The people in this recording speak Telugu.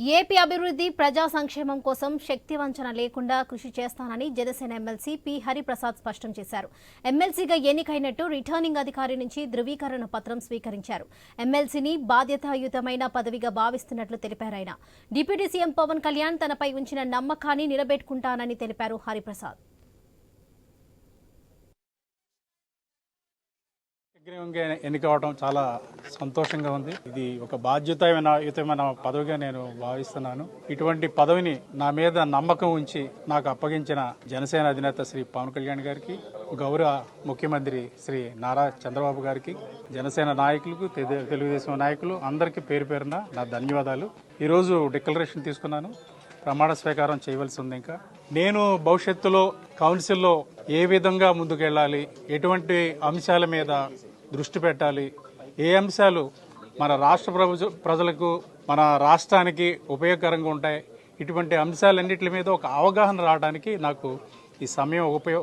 ఏపీ అభివృద్ధి ప్రజా సంక్షేమం కోసం శక్తి వంచన లేకుండా కృషి చేస్తానని జనసేన ఎమ్మెల్సీ పి. హరిప్రసాద్ స్పష్టం చేశారు. ఎమ్మెల్సీగా ఎన్నికైనట్టు రిటర్నింగ్ అధికారి నుంచి ధృవీకరణ పత్రం స్వీకరించారు. ఎమ్మెల్సీని బాధ్యతాయుతమైన పదవిగా భావిస్తున్నట్లు తెలిపారు ఆయన. డిప్యూటీ సీఎం పవన్ కళ్యాణ్ తనపై ఉంచిన నమ్మకాన్ని నిలబెట్టుకుంటానని తెలిపారు హరిప్రసాద్. ఏకగ్రీవంగా ఎన్నికవడం చాలా సంతోషంగా ఉంది. ఇది ఒక బాధ్యతమైన యుతమైన పదవిగా నేను భావిస్తున్నాను. ఇటువంటి పదవిని నా మీద నమ్మకం ఉంచి నాకు అప్పగించిన జనసేన అధినేత శ్రీ పవన్ కళ్యాణ్ గారికి గౌరవ ముఖ్యమంత్రి శ్రీ నారా చంద్రబాబు గారికి జనసేన నాయకులకు తెలుగుదేశం నాయకులు అందరికీ పేరు పేరున నా ధన్యవాదాలు. ఈరోజు డిక్లరేషన్ తీసుకున్నాను. ప్రమాణ స్వీకారం చేయవలసి ఉంది ఇంకా. నేను భవిష్యత్తులో కౌన్సిల్లో ఏ విధంగా ముందుకెళ్ళాలి ఎటువంటి అంశాల మీద దృష్టి పెట్టాలి. ఏ అంశాలు మన రాష్ట్ర ప్రభు ప్రజలకు మన రాష్ట్రానికి ఉపయోగకరంగా ఉంటాయి ఇటువంటి అంశాలన్నిటి మీద ఒక అవగాహన రావడానికి నాకు ఈ సమయం ఉపయోగ